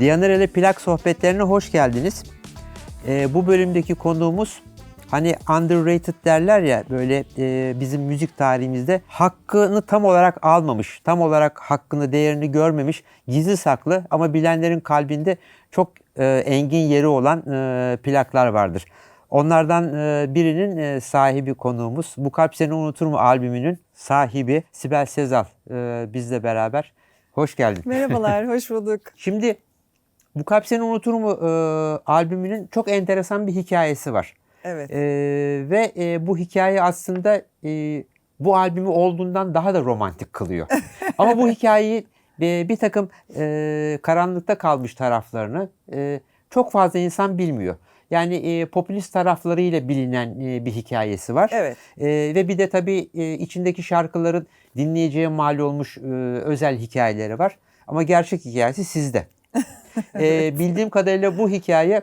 Diyanerele plak sohbetlerine hoş geldiniz. Ee, bu bölümdeki konuğumuz hani underrated derler ya böyle e, bizim müzik tarihimizde hakkını tam olarak almamış, tam olarak hakkını değerini görmemiş, gizli saklı ama bilenlerin kalbinde çok e, engin yeri olan e, plaklar vardır. Onlardan e, birinin e, sahibi konuğumuz Bu Kalp Seni Unutur mu albümünün sahibi Sibel Sezal e, bizle beraber. Hoş geldin. Merhabalar, hoş bulduk. Şimdi Bu Kalp Seni Unutur mu e, albümünün çok enteresan bir hikayesi var. Evet. E, ve e, bu hikaye aslında e, bu albümü olduğundan daha da romantik kılıyor. Ama bu hikayeyi e, bir takım e, karanlıkta kalmış taraflarını e, çok fazla insan bilmiyor. Yani e, popülist taraflarıyla bilinen e, bir hikayesi var. Evet. E, ve bir de tabii e, içindeki şarkıların dinleyiciye mal olmuş e, özel hikayeleri var. Ama gerçek hikayesi sizde. E, bildiğim kadarıyla bu hikaye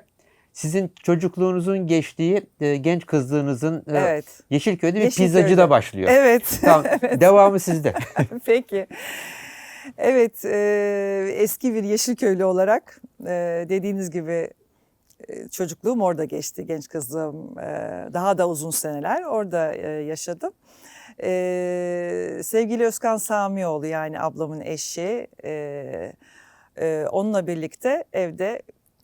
sizin çocukluğunuzun geçtiği e, genç kızlığınızın e, Evet. Yeşilköy'de bir Yeşilköy'de. pizzacıda başlıyor. Evet. Tamam, devamı sizde. Peki. Evet, e, eski bir Yeşilköylü olarak e, dediğiniz gibi e, çocukluğum orada geçti. Genç kızlığım e, daha da uzun seneler orada e, yaşadım. E, sevgili Özkan Samioğlu yani ablamın eşi e, e, onunla birlikte evde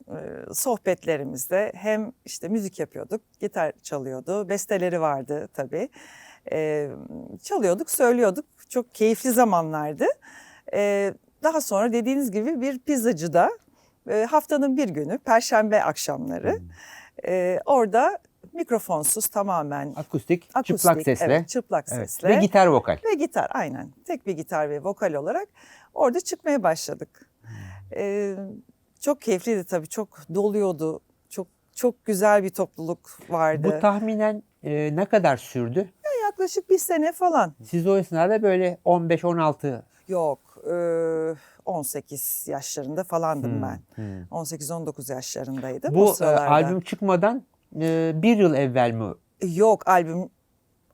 e, sohbetlerimizde hem işte müzik yapıyorduk, gitar çalıyordu, besteleri vardı tabii. E, çalıyorduk, söylüyorduk. Çok keyifli zamanlardı. E, daha sonra dediğiniz gibi bir pizzacıda e, haftanın bir günü, perşembe akşamları e, orada mikrofonsuz tamamen Akustik, akustik, çıplak sesle. evet, çıplak Evet. sesle Ve gitar vokal. ve gitar aynen. Tek bir gitar ve vokal olarak orada çıkmaya başladık. Ee, çok keyifliydi tabii. Çok doluyordu. Çok çok güzel bir topluluk vardı. Bu tahminen e, ne kadar sürdü? Yaklaşık bir sene falan. Siz o esnada böyle 15-16 Yok. e, 18 yaşlarında falandım Hmm, ben. hmm. 18-19 yaşlarındaydım. Bu e, albüm çıkmadan e, bir yıl evvel mi? Yok albüm.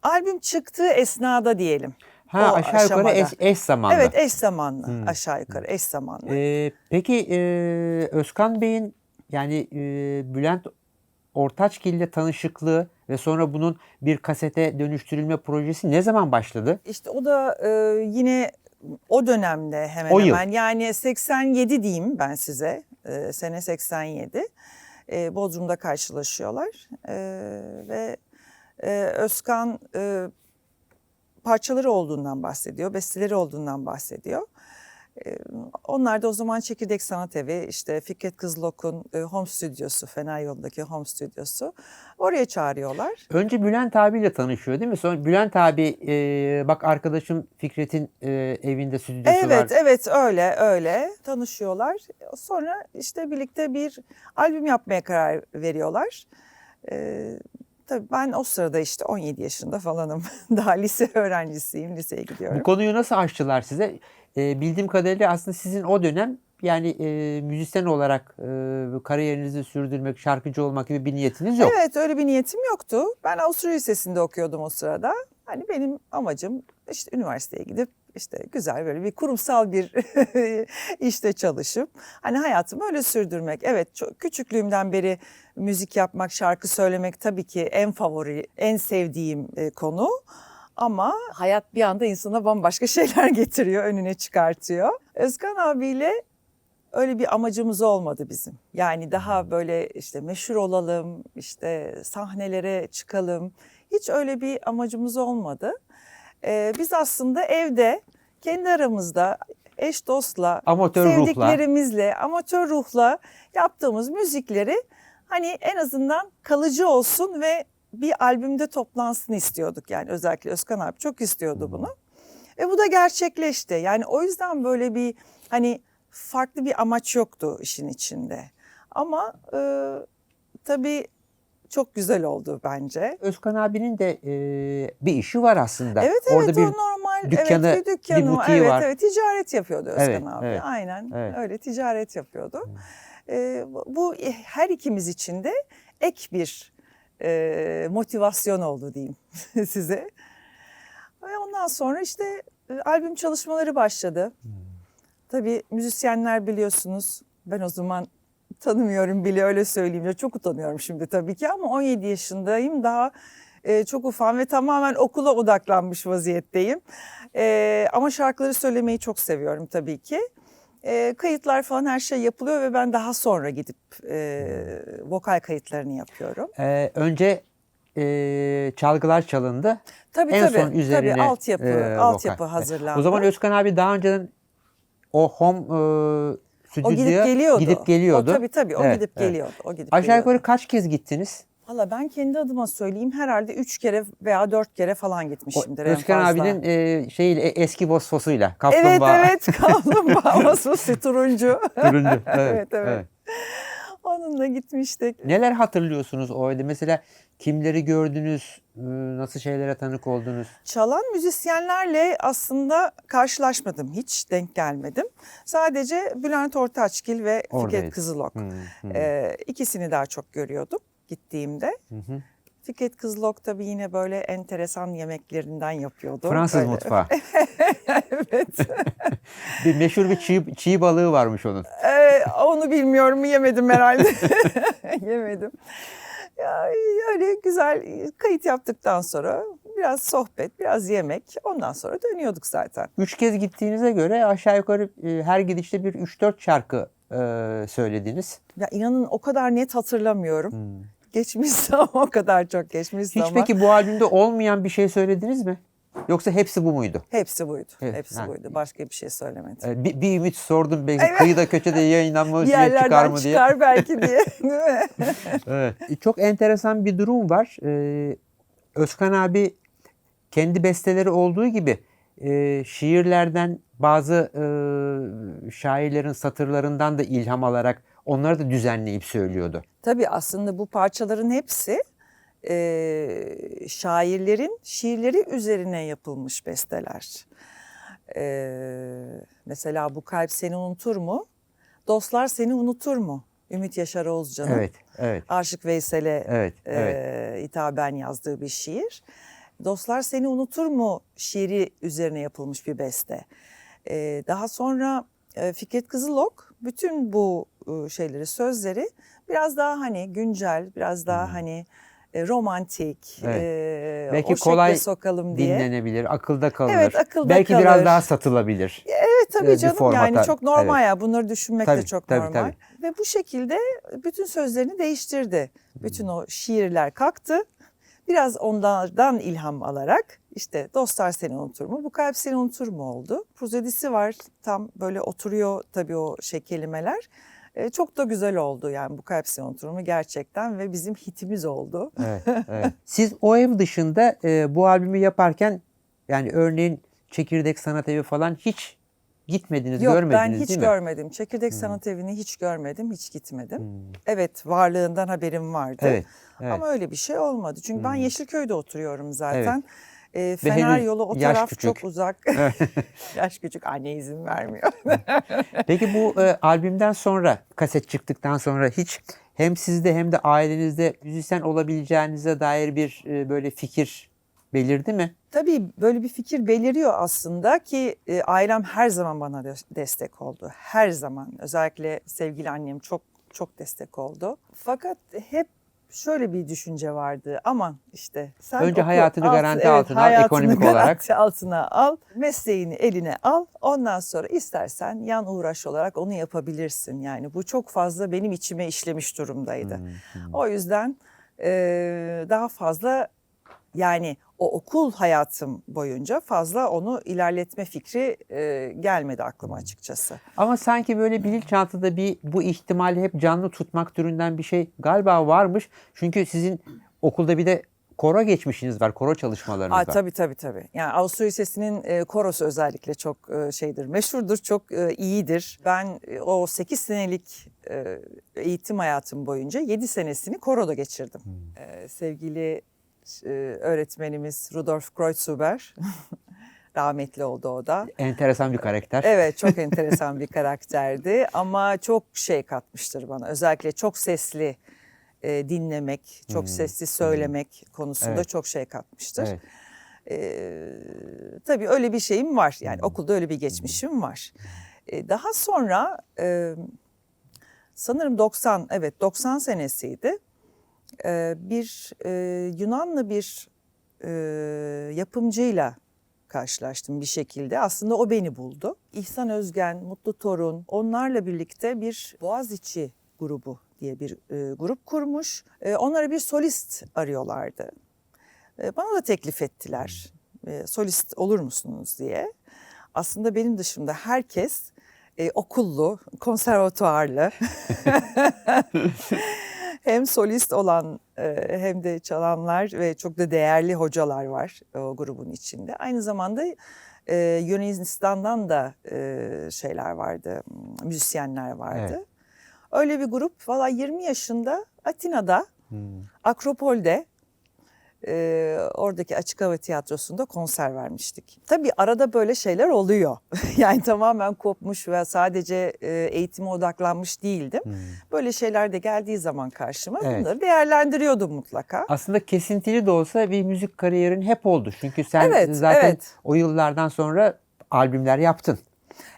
Albüm çıktığı esnada diyelim. Ha O aşağı yukarı eş, eş zamanda. Evet eş zamanlı. Hmm. Aşağı yukarı eş zamanlı. E, peki e, Özkan Bey'in yani e, Bülent Ortaçgil ile tanışıklığı ve sonra bunun bir kasete dönüştürülme projesi ne zaman başladı? İşte o da e, yine o dönemde hemen O yıl. hemen yani 87 diyeyim ben size E, sene 87 e, Bodrum'da karşılaşıyorlar E, ve e, Özkan e, parçaları olduğundan bahsediyor, besteleri olduğundan bahsediyor. E, onlar da o zaman Çekirdek Sanat Evi, işte Fikret Kızılok'un e, home stüdyosu, Fena Yol'daki home stüdyosu. Oraya çağırıyorlar. Önce Bülent abiyle tanışıyor değil mi? Sonra Bülent abi e, bak arkadaşım Fikret'in e, evinde stüdyosu Evet, var. evet öyle öyle tanışıyorlar. Sonra işte birlikte bir albüm yapmaya karar veriyorlar. Ee, tabii ben o sırada işte 17 yaşında falanım. Daha lise öğrencisiyim, liseye gidiyorum. Bu konuyu nasıl açtılar size? E, bildiğim kadarıyla aslında sizin o dönem yani e, müzisyen olarak e, kariyerinizi sürdürmek, şarkıcı olmak gibi bir niyetiniz yok. Evet öyle bir niyetim yoktu. Ben Avusturya Lisesi'nde okuyordum o sırada. Hani benim amacım işte üniversiteye gidip işte güzel böyle bir kurumsal bir işte çalışıp hani hayatımı öyle sürdürmek. Evet çok küçüklüğümden beri müzik yapmak, şarkı söylemek tabii ki en favori, en sevdiğim e, konu. Ama hayat bir anda insana bambaşka şeyler getiriyor, önüne çıkartıyor. Özkan abiyle öyle bir amacımız olmadı bizim. Yani daha böyle işte meşhur olalım, işte sahnelere çıkalım. Hiç öyle bir amacımız olmadı. Ee, biz aslında evde kendi aramızda eş dostla, Amatör ruhla. sevdiklerimizle, amatör ruhla yaptığımız müzikleri hani en azından kalıcı olsun ve bir albümde toplansın istiyorduk. Yani özellikle Özkan abi çok istiyordu bunu. Ve bu da gerçekleşti. Yani o yüzden böyle bir hani farklı bir amaç yoktu işin içinde. Ama e, tabii çok güzel oldu bence. Özkan abinin de e, bir işi var aslında. Evet evet Orada bir o normal dükkanı, evet, bir dükkanı bir var. butiği evet, var. Evet ticaret yapıyordu Özkan Evet, abi. evet, Aynen evet. öyle ticaret yapıyordu. Ee, bu her ikimiz için de ek bir e, motivasyon oldu diyeyim size. Ve ondan sonra işte e, albüm çalışmaları başladı. Tabii müzisyenler biliyorsunuz Ben o zaman tanımıyorum bile öyle söyleyeyim. Ya çok utanıyorum şimdi tabii ki ama 17 yaşındayım. Daha e, çok ufam ve tamamen okula odaklanmış vaziyetteyim. E, ama şarkıları söylemeyi çok seviyorum tabii ki. E, kayıtlar falan her şey yapılıyor ve ben daha sonra gidip e, vokal kayıtlarını yapıyorum. Ee, önce e, çalgılar çalındı. Tabii en tabii. son üzerine tabii altyapı, e, altyapı hazırlandı. O zaman Özkan abi daha önceden o home e, o stüdyoya gidip geliyordu. gidip geliyordu. O tabii tabii o Evet, gidip evet. geliyordu. O gidip Aşağı geliyordu. yukarı kaç kez gittiniz? Valla ben kendi adıma söyleyeyim herhalde üç kere veya dört kere falan O gitmişimdir en Özkan fazla. abinin e, e, eski Evet kaplumbağa evet kaplumbağa vasfı turuncu. turuncu. Evet, Evet, evet. Onunla gitmiştik. Neler hatırlıyorsunuz o öyle? Mesela kimleri gördünüz? e, Nasıl şeylere tanık oldunuz? Çalan müzisyenlerle aslında karşılaşmadım hiç, denk gelmedim. Sadece Bülent Ortaçgil ve Oradaydı. Fikret Kızılok. Hı, hı, Ee, ikisini daha çok görüyordum gittiğimde. hı hı. Fikret Kızılok tabii yine böyle enteresan yemeklerinden yapıyordu. Fransız Böyle- mutfağı. evet. bir meşhur bir çiğ, çiğ balığı varmış onun. Ee, onu bilmiyorum yemedim herhalde. yemedim. Ya, öyle güzel kayıt yaptıktan sonra biraz sohbet, biraz yemek. Ondan sonra dönüyorduk zaten. Üç kez gittiğinize göre aşağı yukarı e, her gidişte bir 3-4 şarkı e, söylediniz. Ya inanın o kadar net hatırlamıyorum. Hmm. Geçmiş zaman o kadar çok geçmiş Hiç zaman. peki bu albümde olmayan bir şey söylediniz mi? Yoksa hepsi bu muydu? Hepsi buydu. Evet, Hepsi ha. buydu. Başka bir şey söylemedim. E, Bir, bir ümit sordum belki Evet. kıyıda köşede yayınlanma diye çıkar mı çıkar, diye. belki diye. Değil mi? Evet. E, Çok enteresan bir durum var. Ee, Özkan abi kendi besteleri olduğu gibi e, şiirlerden bazı e, şairlerin satırlarından da ilham alarak onları da düzenleyip söylüyordu. Tabii aslında bu parçaların hepsi e, şairlerin şiirleri üzerine yapılmış besteler. E, mesela Bu Kalp Seni Unutur mu? Dostlar Seni Unutur mu? Ümit Yaşar Oğuzcan'ın Evet, evet, Aşık Veysel'e evet, e, evet. hitaben yazdığı bir şiir. Dostlar Seni Unutur mu şiiri üzerine yapılmış bir beste. E, daha sonra e, Fikret Kızılok bütün bu e, şeyleri, sözleri biraz daha hani güncel, biraz daha hani e, romantik, Hmm. Evet. e, Belki o kolay sokalım diye. Dinlenebilir, akılda kalır. Evet, akılda Belki kalır. biraz daha satılabilir. Evet tabii e, canım formata, yani çok normal evet. ya bunları düşünmek Tabii, de çok tabii, normal. tabii. Ve bu şekilde bütün sözlerini değiştirdi. Bütün o şiirler kalktı. Biraz onlardan ilham alarak işte dostlar seni unutur mu, bu kalp seni unutur mu oldu. Prozedisi var tam böyle oturuyor tabii o şey kelimeler. E, çok da güzel oldu yani bu kalp seni unutur mu gerçekten ve bizim hitimiz oldu. Evet, evet. Siz o ev dışında e, bu albümü yaparken yani örneğin Çekirdek Sanat Evi falan hiç gitmediniz, Yok görmediniz ben hiç değil mi? görmedim. Çekirdek Sanat Evi'ni hiç görmedim, hiç gitmedim. Hmm. Evet varlığından haberim vardı. Evet, evet. Ama öyle bir şey olmadı. Çünkü ben Hmm. Yeşilköy'de oturuyorum zaten. Ee, Ve Fener yolu o taraf küçük. çok uzak. yaş küçük anne izin vermiyor. Peki bu e, albümden sonra, kaset çıktıktan sonra hiç hem sizde hem de ailenizde müzisyen olabileceğinize dair bir e, böyle fikir belirdi mi? Tabii böyle bir fikir beliriyor aslında ki e, ailem her zaman bana de- destek oldu. Her zaman özellikle sevgili annem çok çok destek oldu. Fakat hep şöyle bir düşünce vardı. Aman işte sen Önce oku, hayatını alt- garanti evet, altına al, ekonomik garanti olarak. altına al. Mesleğini eline al. Ondan sonra istersen yan uğraş olarak onu yapabilirsin. Yani bu çok fazla benim içime işlemiş durumdaydı. Hmm, O yüzden eee, daha fazla yani o okul hayatım boyunca fazla onu ilerletme fikri eee, gelmedi aklıma açıkçası. Ama sanki böyle bilinçaltında bir bu ihtimali hep canlı tutmak türünden bir şey galiba varmış. Çünkü sizin okulda bir de koro geçmişiniz var, koro çalışmalarınız Aa, var. tabii tabii tabii. Yani Avusturya Lisesi'nin e, korosu özellikle çok e, şeydir, meşhurdur, çok e, iyidir. Ben e, o 8 senelik e, eğitim hayatım boyunca 7 senesini koroda geçirdim. E, sevgili e, öğretmenimiz Rudolf Kreutzuber, rahmetli oldu o da. Enteresan bir karakter. Evet çok enteresan bir karakterdi ama çok şey katmıştır bana. Özellikle çok sesli e, dinlemek, çok sesli söylemek konusunda Evet. çok şey katmıştır. Evet. Ee, tabii öyle bir şeyim var. Yani okulda öyle bir geçmişim var. Ee, daha sonra e, sanırım 90 evet 90 senesiydi. Ee, bir e, Yunanlı bir e, yapımcıyla karşılaştım bir şekilde. Aslında o beni buldu. İhsan Özgen, Mutlu Torun onlarla birlikte bir Boğaziçi grubu diye bir e, grup kurmuş. E, onlara bir solist arıyorlardı. E, bana da teklif ettiler. E, solist olur musunuz diye. Aslında benim dışımda herkes e, okullu, konservatuarlı hem solist olan e, hem de çalanlar ve çok da değerli hocalar var o grubun içinde. Aynı zamanda e, Yunanistan'dan da e, şeyler vardı, müzisyenler vardı. Evet. Öyle bir grup valla 20 yaşında Atina'da, Akropol'de e, oradaki açık hava tiyatrosunda konser vermiştik. Tabii arada böyle şeyler oluyor. yani tamamen kopmuş ve sadece e, eğitime odaklanmış değildim. Böyle şeyler de geldiği zaman karşıma Evet. bunları değerlendiriyordum mutlaka. Aslında kesintili de olsa bir müzik kariyerin hep oldu. Çünkü sen Evet, zaten evet. o yıllardan sonra albümler yaptın.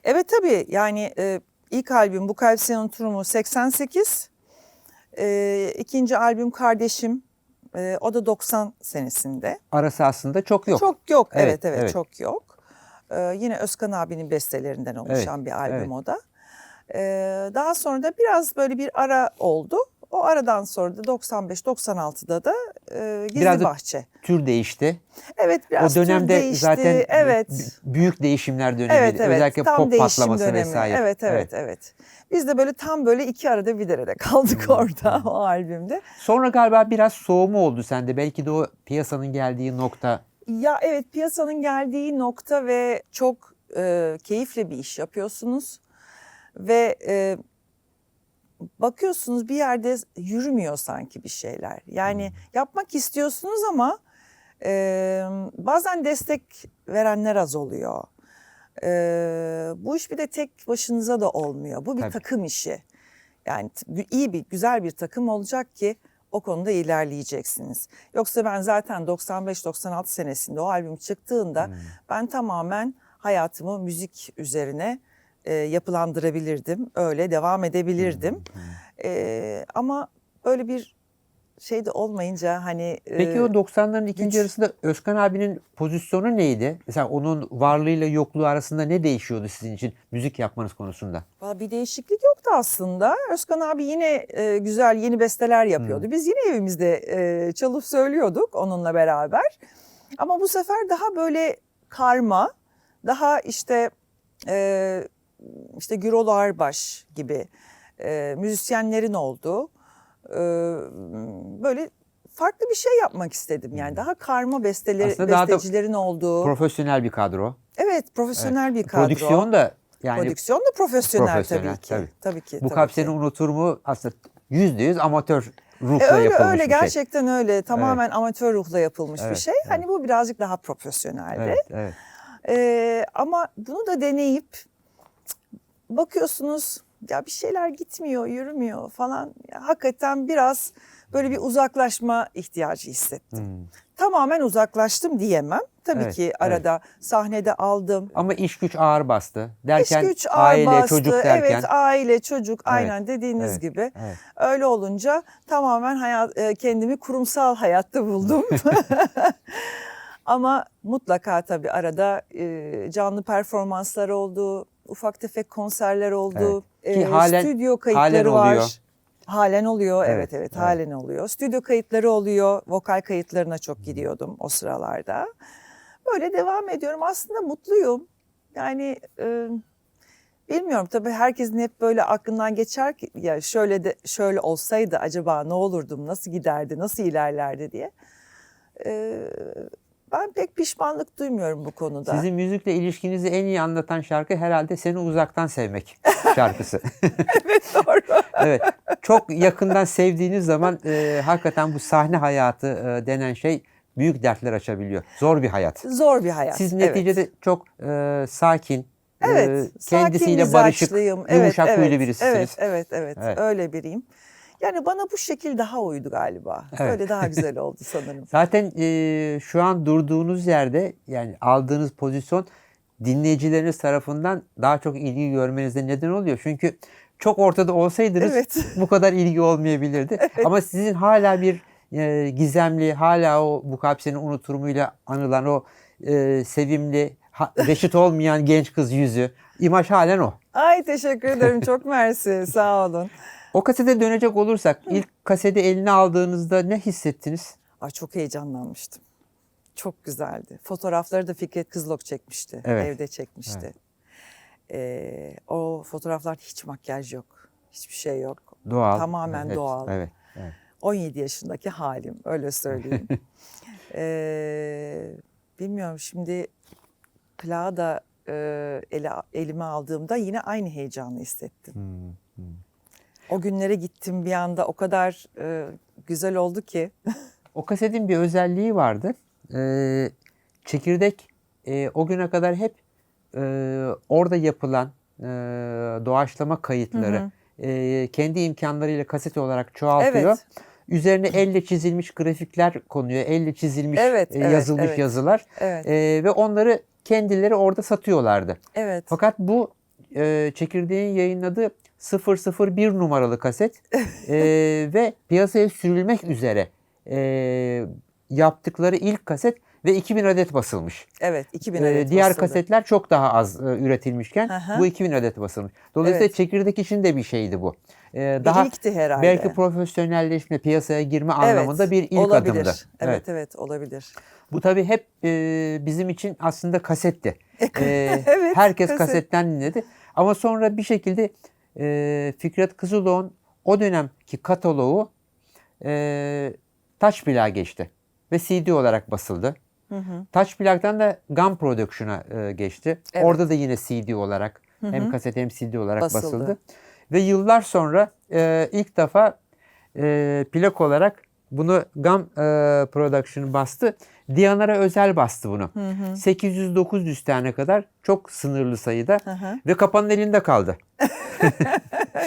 Evet tabii yani e, ilk albüm Bu Kalp Senin Turumu 88. E, ikinci albüm Kardeşim e, o da 90 senesinde. Arası aslında çok yok. Çok yok. Evet, Evet evet, evet. çok yok. Ee, yine Özkan abinin bestelerinden oluşan bir albüm evet. o da. Ee, daha sonra da biraz böyle bir ara oldu. O aradan sonra da 95-96'da da e, Gizli Biraz da Bahçe. Tür değişti. Evet biraz o dönemde tür değişti. zaten evet. büyük değişimler dönemiydi. Evet evet. Özellikle tam pop değişim patlaması dönemi. vesaire. Evet evet evet. Biz de böyle tam böyle iki arada bir derede kaldık Hmm, orada o albümde. Sonra galiba biraz soğuma oldu sende. Belki de o piyasanın geldiği nokta. Ya evet piyasanın geldiği nokta ve çok e, keyifli bir iş yapıyorsunuz ve e, bakıyorsunuz bir yerde yürümüyor sanki bir şeyler. Yani yapmak istiyorsunuz ama e, bazen destek verenler az oluyor. E, bu iş bir de tek başınıza da olmuyor. Bu bir Tabii. takım işi. Yani iyi bir güzel bir takım olacak ki o konuda ilerleyeceksiniz. Yoksa ben zaten 95-96 senesinde o albüm çıktığında ben tamamen hayatımı müzik üzerine e, yapılandırabilirdim. Öyle devam edebilirdim. E, ama böyle bir şey de olmayınca hani Peki e, o 90'ların ikinci güç- yarısında Özkan abinin pozisyonu neydi? Mesela onun varlığıyla yokluğu arasında ne değişiyordu sizin için müzik yapmanız konusunda? Bir değişiklik yoktu aslında. Özkan abi yine e, güzel yeni besteler yapıyordu. Biz yine evimizde e, çalıp söylüyorduk onunla beraber. Ama bu sefer daha böyle karma, daha işte e, işte Gürol Arbaş gibi e, müzisyenlerin olduğu e, böyle farklı bir şey yapmak istedim. Yani daha karma besteleri, Aslında daha da bestecilerin olduğu. Profesyonel bir kadro. evet, profesyonel bir kadro. Prodüksiyon da yani Prodüksiyon da profesyonel, Profesyonel, tabii ki. tabii. Tabii, ki. bu tabii kalp ki. seni unutur mu aslında yüzde yüz amatör ruhla E, öyle yapılmış öyle bir şey. gerçekten öyle. Tamamen amatör ruhla yapılmış bir Evet, şey. Hani bu birazcık daha profesyoneldi. Evet, evet. Ee, ama bunu da deneyip bakıyorsunuz ya bir şeyler gitmiyor, yürümüyor falan. Ya, hakikaten biraz böyle bir uzaklaşma ihtiyacı hissettim. Hmm. Tamamen uzaklaştım diyemem. Tabii Evet, ki evet. arada sahnede aldım. Ama iş güç ağır bastı. Derken İş güç ağır aile, bastı. çocuk derken. Evet aile, çocuk aynen dediğiniz evet, gibi. evet. Öyle olunca tamamen hayat, e, kendimi kurumsal hayatta buldum. Ama mutlaka tabii arada e, canlı performanslar oldu, ufak tefek konserler oldu. Evet. Ki E, halen- stüdyo halen kayıtları oluyor. var. Halen oluyor, evet Evet, evet, evet. halen oluyor. Stüdyo kayıtları oluyor, vokal kayıtlarına çok gidiyordum o sıralarda. Böyle devam ediyorum. Aslında mutluyum. Yani e, bilmiyorum tabii herkesin hep böyle aklından geçer ki ya şöyle de şöyle olsaydı acaba ne olurdum, nasıl giderdi, nasıl ilerlerdi diye. E, ben pek pişmanlık duymuyorum bu konuda. Sizin müzikle ilişkinizi en iyi anlatan şarkı herhalde Seni Uzaktan Sevmek şarkısı. Doğru. evet. Çok yakından sevdiğiniz zaman e, hakikaten bu sahne hayatı e, denen şey büyük dertler açabiliyor. Zor bir hayat. Zor bir hayat. Siz evet. neticede çok e, sakin, Evet, e, kendisiyle barışık, yumuşak evet, huylu evet, birisiniz. Evet, evet, evet, Evet. Öyle biriyim. Yani bana bu şekil daha uydu galiba. Evet. Öyle daha güzel oldu sanırım. Zaten e, şu an durduğunuz yerde yani aldığınız pozisyon dinleyicileriniz tarafından daha çok ilgi görmenize neden oluyor. Çünkü çok ortada olsaydınız Evet. bu kadar ilgi olmayabilirdi. Ama sizin hala bir e, gizemli, hala o bu kalp seni unuturumuyla anılan o e, sevimli, ha- reşit olmayan genç kız yüzü, imaj halen o. Ay teşekkür ederim. Çok mersi. Sağ olun. O kasete dönecek olursak ilk kaseti eline aldığınızda ne hissettiniz? Ay çok heyecanlanmıştım. Çok güzeldi. Fotoğrafları da Fikret Kızılok çekmişti. Evet. Evde çekmişti. Ee, o fotoğraflar hiç makyaj yok. Hiçbir şey yok. Doğal. Tamamen Evet, doğal. Evet. evet. 17 yaşındaki halim öyle söyleyeyim. Ee, bilmiyorum şimdi plağı da e, ele, elime aldığımda yine aynı heyecanı hissettim. Hmm. O günlere gittim bir anda o kadar e, güzel oldu ki. O kasetin bir özelliği vardı. Ee, çekirdek e, o güne kadar hep e, orada yapılan e, doğaçlama kayıtları e, kendi imkanlarıyla kaset olarak çoğaltıyor. Evet. Üzerine elle çizilmiş grafikler konuyor. Elle çizilmiş Evet, e, yazılmış evet. yazılar. Evet, E, ve onları kendileri orada satıyorlardı. evet. Fakat bu e, çekirdeğin yayınladığı 001 numaralı kaset e, ve piyasaya sürülmek üzere e, yaptıkları ilk kaset ve 2000 adet basılmış. Evet, 2000 E, adet diğer basıldı. kasetler çok daha az e, üretilmişken hı. bu 2000 adet basılmış. Dolayısıyla Evet. çekirdek için de bir şeydi bu. E, Bir daha ilkti herhalde. belki profesyonelleşme, piyasaya girme Evet, anlamında bir ilk olabilir. adımdı. Evet, evet, olabilir. Bu tabii hep e, bizim için aslında kasetti. E, Evet, herkes kaset. kasetten dinledi. Ama sonra bir şekilde e, Fikret Kızılok'un o dönemki kataloğu e, Touch Plak'a geçti. Ve CD olarak basıldı. Hı hı. Plak'tan da Gun Production'a e, geçti. Evet. Orada da yine CD olarak hem kaset hem CD olarak Basıldı. basıldı. Ve yıllar sonra e, ilk defa e, plak olarak bunu Gam e, Production bastı. Diyanara özel bastı bunu. 800-900 tane kadar çok sınırlı sayıda Hı hı. ve kapanın elinde kaldı.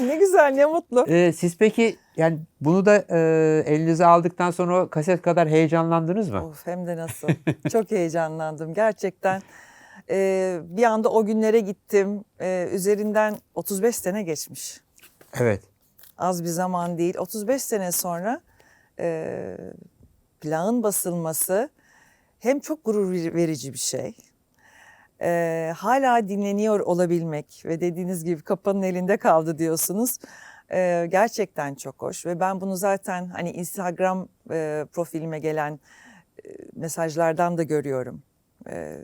ne güzel, ne mutlu. E, siz peki yani bunu da e, elinize aldıktan sonra o kaset kadar heyecanlandınız mı? Of hem de nasıl. Çok heyecanlandım gerçekten. Ee, bir anda o günlere gittim. Ee, üzerinden 35 sene geçmiş. Evet. Az bir zaman değil. 35 sene sonra e, plağın basılması hem çok gurur ver- verici bir şey. Ee, hala dinleniyor olabilmek ve dediğiniz gibi kapanın elinde kaldı diyorsunuz. Ee, gerçekten çok hoş ve ben bunu zaten hani Instagram e, profilime gelen e, mesajlardan da görüyorum. Ee,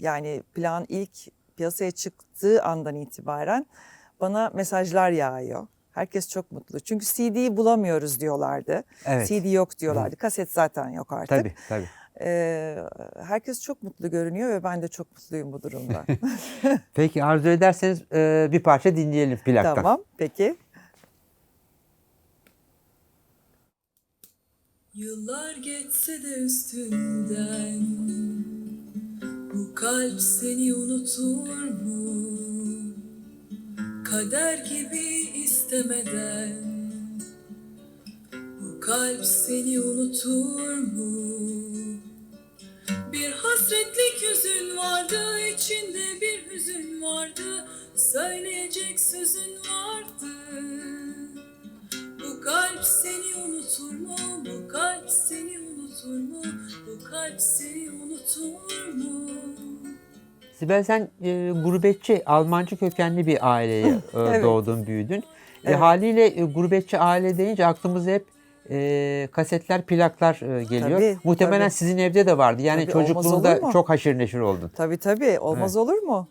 yani plan ilk piyasaya çıktığı andan itibaren bana mesajlar yağıyor. Herkes çok mutlu. Çünkü CD'yi bulamıyoruz diyorlardı. Evet. CD yok diyorlardı. Kaset zaten yok artık. Tabii tabii. Ee, herkes çok mutlu görünüyor ve ben de çok mutluyum bu durumda. Peki arzu ederseniz e, bir parça dinleyelim plaktan. tamam, peki. Yıllar geçse de üstünden Bu kalp seni unutur mu? Kader gibi istemeden Bu kalp seni unutur mu? Bir hasretlik hüzün vardı içinde bir hüzün vardı Söyleyecek sözün vardı bu kalp seni unutur mu? Bu kalp seni unutur mu? Bu kalp seni unutur mu? Sibel sen e, gurbetçi, Almancı kökenli bir aileye e, Evet. doğdun, büyüdün. E, Evet. haliyle e, gurbetçi aile deyince aklımıza hep e, kasetler, plaklar e, geliyor. Tabii, Muhtemelen tabii. sizin evde de vardı. Yani Tabii, çocukluğunda çok haşır neşir oldun. Tabii tabii olmaz olur mu?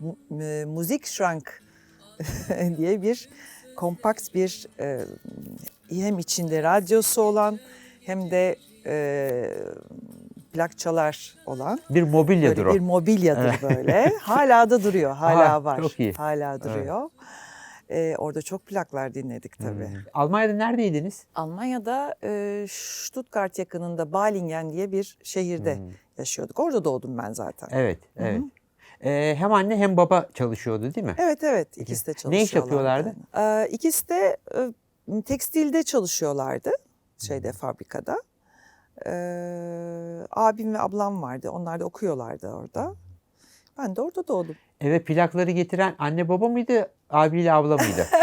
Mu- e, Müzik Schrank diye bir kompakt bir e, hem içinde radyosu olan hem de e, plakçalar olan Bir mobilyadır böyle o. bir mobilyadır böyle. Hala da duruyor, hala Aha, var. çok iyi. Hala duruyor. Ee, orada çok plaklar dinledik tabii. Hmm. Almanya'da neredeydiniz? Almanya'da e, Stuttgart yakınında Balingen diye bir şehirde yaşıyorduk. Orada doğdum ben zaten. Hmm. Evet, evet. E, hem anne hem baba çalışıyordu değil mi? Evet evet ikisi de Ne çalışıyorlardı. iş yapıyorlardı? Ee, ikisi de e, tekstilde çalışıyorlardı şeyde fabrikada. Ee, abim ve ablam vardı. Onlar da okuyorlardı orada. Ben de orada doğdum. Eve plakları getiren anne baba mıydı? Abiyle abla mıydı?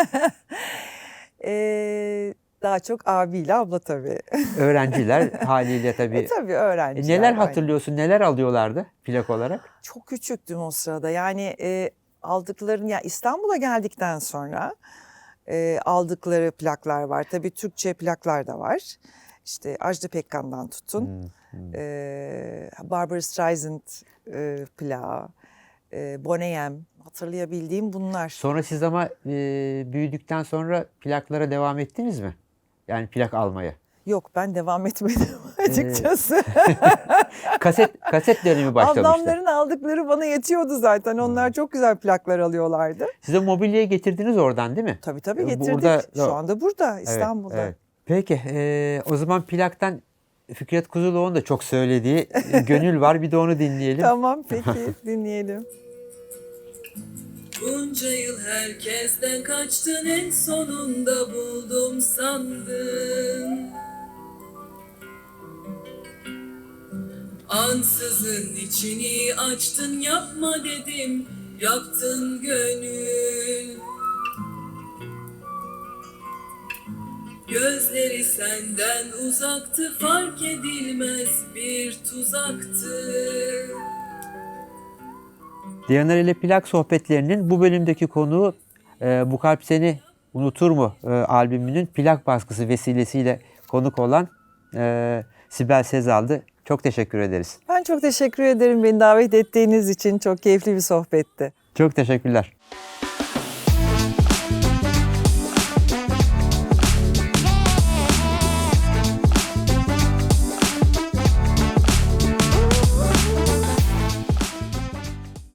Ee, daha çok abiyle abla tabii. Öğrenciler haliyle tabii. E, tabii E, öğrenciler. neler aynı. hatırlıyorsun? Neler alıyorlardı plak olarak? Çok küçüktüm o sırada. Yani e, aldıkların ya İstanbul'a geldikten sonra e, aldıkları plaklar var. Tabii Türkçe plaklar da var. İşte Ajda Pekkan'dan tutun. Hmm, e, Barbara Streisand e, plağı, e, Boney M. Hatırlayabildiğim bunlar. Sonra siz ama e, büyüdükten sonra plaklara devam ettiniz mi? Yani plak almaya. Yok ben devam etmedim Ee, açıkçası. Kaset kaset dönemi başlamıştı. Ablamların aldıkları bana yetiyordu zaten. Onlar çok güzel plaklar alıyorlardı. Size mobilyayı getirdiniz oradan değil mi? Tabii tabii E, getirdik. burada- Şu anda burada Evet, İstanbul'da. evet. Peki e, o zaman plaktan Fikret Kuzuloğlu'nun da çok söylediği Gönül var bir de onu dinleyelim. Tamam peki dinleyelim. Bunca yıl herkesten kaçtın en sonunda buldum sandın Ansızın içini açtın yapma dedim yaktın gönül Gözleri senden uzaktı fark edilmez bir tuzaktı Diyanar ile plak sohbetlerinin bu bölümdeki konuğu e, Bu Kalp Seni Unutur mu e, albümünün plak baskısı vesilesiyle konuk olan e, Sibel Sezal'dı. Çok teşekkür ederiz. Ben çok teşekkür ederim beni davet ettiğiniz için. Çok keyifli bir sohbetti. Çok teşekkürler.